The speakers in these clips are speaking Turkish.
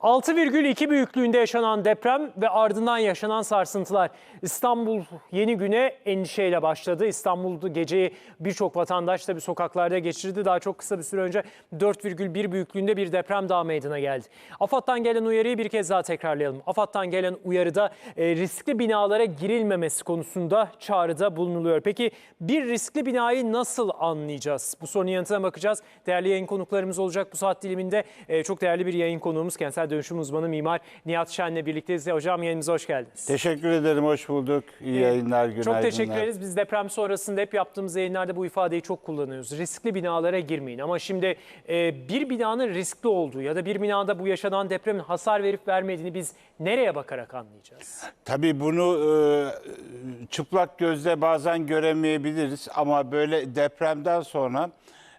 6,2 büyüklüğünde yaşanan deprem ve ardından yaşanan sarsıntılar İstanbul yeni güne endişeyle başladı. İstanbul'da geceyi birçok vatandaş tabii sokaklarda geçirdi. Daha çok kısa bir süre önce 4,1 büyüklüğünde bir deprem daha meydana geldi. AFAD'dan gelen uyarıyı bir kez daha tekrarlayalım. AFAD'dan gelen uyarıda e, riskli binalara girilmemesi konusunda çağrıda bulunuluyor. Peki bir riskli binayı nasıl anlayacağız? Bu sorunun yanıtına bakacağız. Değerli yayın konuklarımız olacak bu saat diliminde. E, çok değerli bir yayın konuğumuz kentsel dönüşüm uzmanı mimar Nihat Şen'le birlikteyiz. Hocam yayınımıza hoş geldiniz. Teşekkür ederim, hoş bulduk. İyi yayınlar, günaydınlar. Çok teşekkür ederiz. Biz deprem sonrasında hep yaptığımız yayınlarda bu ifadeyi çok kullanıyoruz. Riskli binalara girmeyin. Ama şimdi e, bir binanın riskli olduğu ya da bir binada bu yaşanan depremin hasar verip vermediğini biz nereye bakarak anlayacağız? Tabii bunu e, çıplak gözle bazen göremeyebiliriz ama böyle depremden sonra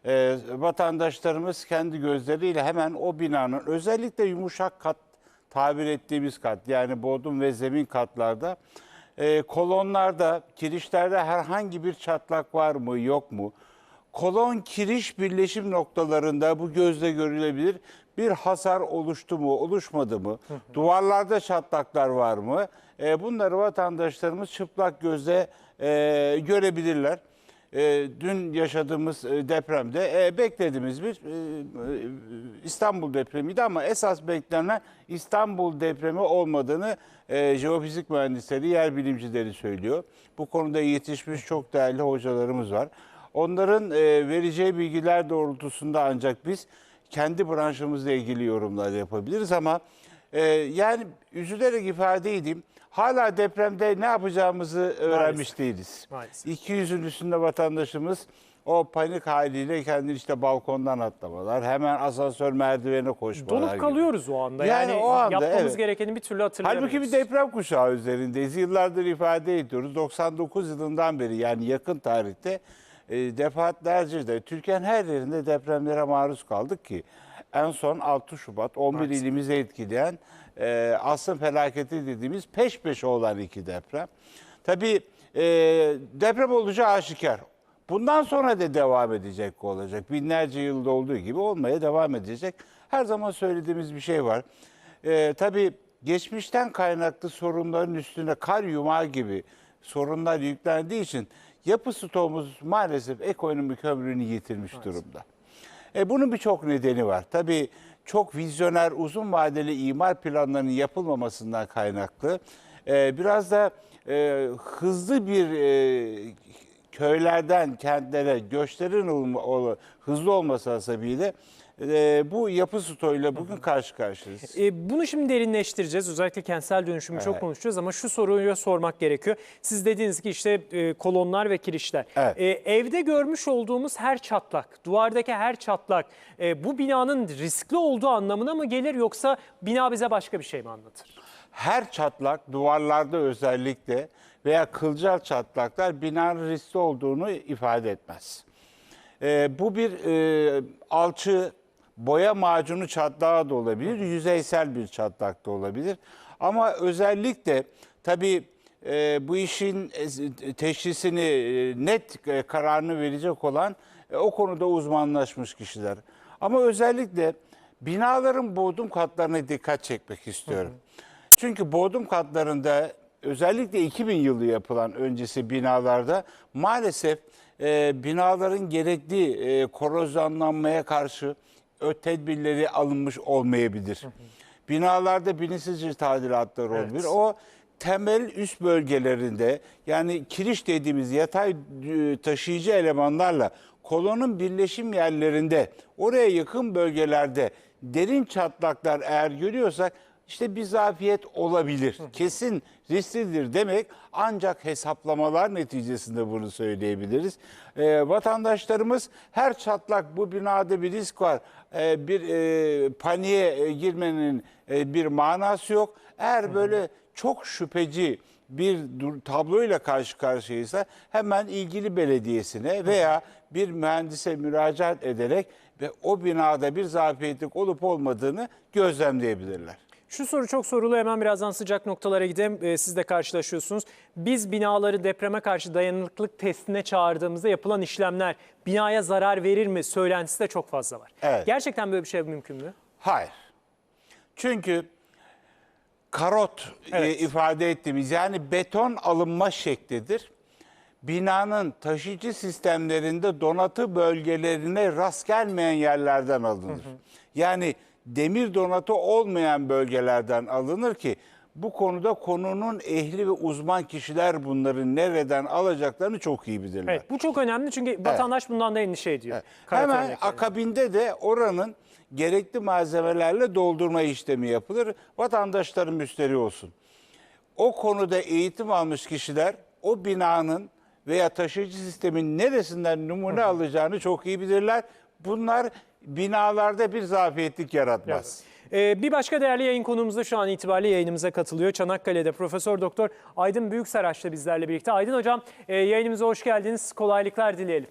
e, vatandaşlarımız kendi gözleriyle hemen o binanın özellikle yumuşak kat tabir ettiğimiz kat yani bodrum ve zemin katlarda e, kolonlarda, kirişlerde herhangi bir çatlak var mı yok mu? Kolon kiriş birleşim noktalarında bu gözle görülebilir bir hasar oluştu mu, oluşmadı mı? Duvarlarda çatlaklar var mı? E, bunları vatandaşlarımız çıplak gözle e, görebilirler. E, dün yaşadığımız e, depremde e, beklediğimiz bir e, e, İstanbul depremiydi ama esas beklenen İstanbul depremi olmadığını e, jeofizik mühendisleri, yer bilimcileri söylüyor. Bu konuda yetişmiş çok değerli hocalarımız var. Onların e, vereceği bilgiler doğrultusunda ancak biz kendi branşımızla ilgili yorumlar yapabiliriz ama e, yani üzülerek ifade edeyim hala depremde ne yapacağımızı öğrenmiş değiliz. Maalesef. 200'ün üstünde vatandaşımız o panik haliyle kendini işte balkondan atlamalar, hemen asansör merdivene koşmalar Donup gibi. kalıyoruz o anda. Yani Yani, o anda, yapmamız evet. gerekeni bir türlü hatırlayamıyoruz. Halbuki bir deprem kuşağı üzerindeyiz. Yıllardır ifade ediyoruz. 99 yılından beri yani yakın tarihte e, defaatlerce de Türkiye'nin her yerinde depremlere maruz kaldık ki en son 6 Şubat 11 Maalesef. ilimizi etkileyen e, asrın felaketi dediğimiz peş peşe olan iki deprem. Tabii e, deprem olacağı aşikar. Bundan sonra da devam edecek olacak. Binlerce yılda olduğu gibi olmaya devam edecek. Her zaman söylediğimiz bir şey var. Ee, tabii geçmişten kaynaklı sorunların üstüne kar yumağı gibi sorunlar yüklendiği için yapı stoğumuz maalesef ekonomik ömrünü yitirmiş durumda. E, bunun birçok nedeni var. Tabii çok vizyoner, uzun vadeli imar planlarının yapılmamasından kaynaklı. E, biraz da e, hızlı bir e, köylerden kentlere göçlerin olma- ol- hızlı olması hasebiyle e, bu yapı stoğuyla bugün karşı karşıyayız. E, bunu şimdi derinleştireceğiz. Özellikle kentsel dönüşümü çok Evet. konuşacağız ama şu soruyu sormak gerekiyor. Siz dediniz ki işte e, kolonlar ve kirişler. Evet. E, evde görmüş olduğumuz her çatlak, duvardaki her çatlak e, bu binanın riskli olduğu anlamına mı gelir yoksa bina bize başka bir şey mi anlatır? her çatlak duvarlarda özellikle veya kılcal çatlaklar binanın riskli olduğunu ifade etmez. Ee, bu bir e, alçı, boya macunu çatlağı da olabilir, yüzeysel bir çatlak da olabilir. Ama özellikle tabii e, bu işin e, teşhisini, e, net e, kararını verecek olan e, o konuda uzmanlaşmış kişiler. Ama özellikle binaların bodrum katlarına dikkat çekmek istiyorum. Çünkü bodrum katlarında özellikle 2000 yılı yapılan öncesi binalarda maalesef e, binaların gerekli e, korozyonlanmaya karşı ö tedbirleri alınmış olmayabilir. Binalarda bilinçsizce tadilatlar olabilir. O temel üst bölgelerinde yani kiriş dediğimiz yatay e, taşıyıcı elemanlarla kolonun birleşim yerlerinde oraya yakın bölgelerde derin çatlaklar eğer görüyorsak işte bir zafiyet olabilir. Kesin risklidir demek ancak hesaplamalar neticesinde bunu söyleyebiliriz. Ee, vatandaşlarımız her çatlak bu binada bir risk var. Ee, bir e, paniğe e, girmenin e, bir manası yok. Eğer böyle çok şüpheci bir tabloyla karşı karşıyaysa hemen ilgili belediyesine veya bir mühendise müracaat ederek ve o binada bir zafiyetlik olup olmadığını gözlemleyebilirler. Şu soru çok sorulu hemen birazdan sıcak noktalara gidelim. Ee, siz de karşılaşıyorsunuz. Biz binaları depreme karşı dayanıklılık testine çağırdığımızda yapılan işlemler binaya zarar verir mi söylentisi de çok fazla var. Evet. Gerçekten böyle bir şey mümkün mü? Hayır. Çünkü karot e, Evet. ifade ettiğimiz yani beton alınma şeklidir. Binanın taşıyıcı sistemlerinde donatı bölgelerine rast gelmeyen yerlerden alınır. Yani demir donatı olmayan bölgelerden alınır ki bu konuda konunun ehli ve uzman kişiler bunları nereden alacaklarını çok iyi bilirler. Evet, bu çok önemli çünkü vatandaş bundan da endişe ediyor. Karat Hemen örnekleri. akabinde de oranın gerekli malzemelerle doldurma işlemi yapılır. Vatandaşların müşteri olsun. O konuda eğitim almış kişiler o binanın veya taşıyıcı sistemin neresinden numune alacağını çok iyi bilirler. Bunlar binalarda bir zafiyetlik yaratmaz. Ee, bir başka değerli yayın konuğumuz da şu an itibariyle yayınımıza katılıyor. Çanakkale'de Profesör Doktor Aydın Büyüksaraç da bizlerle birlikte. Aydın Hocam e, yayınımıza hoş geldiniz. Kolaylıklar dileyelim.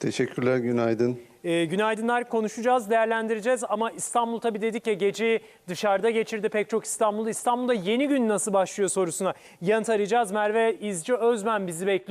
Teşekkürler, günaydın. E, günaydınlar konuşacağız, değerlendireceğiz ama İstanbul tabii dedik ya geceyi dışarıda geçirdi pek çok İstanbul'da. İstanbul'da yeni gün nasıl başlıyor sorusuna yanıt arayacağız. Merve İzci Özmen bizi bekliyor.